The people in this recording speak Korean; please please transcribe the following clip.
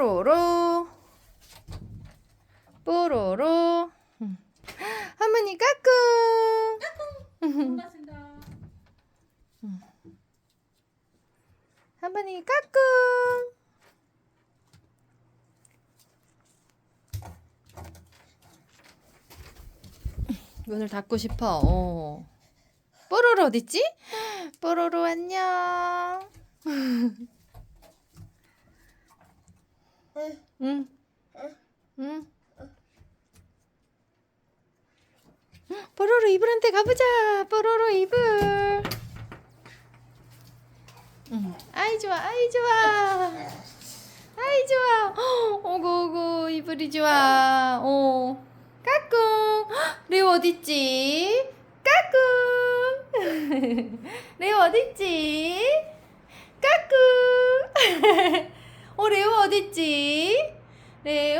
뽀로로 뽀로로 음. 할머니 까꿍 고맙습니다. 할머니 까꿍 문을 닫고 싶어 어. 뽀로로 어딨지? 뽀로로 안녕 응. 응. 뽀로로 이불한테 가보자. 뽀로로 이불. 응. 아이 좋아, 아이 좋아. 아이 좋아. 헉, 오고 오고 이불이 좋아. 어. 까꿍. 헉, 레오 어딨지? 까꿍. 레오 어딨지? 까꿍. 어 레오 어딨지? 레오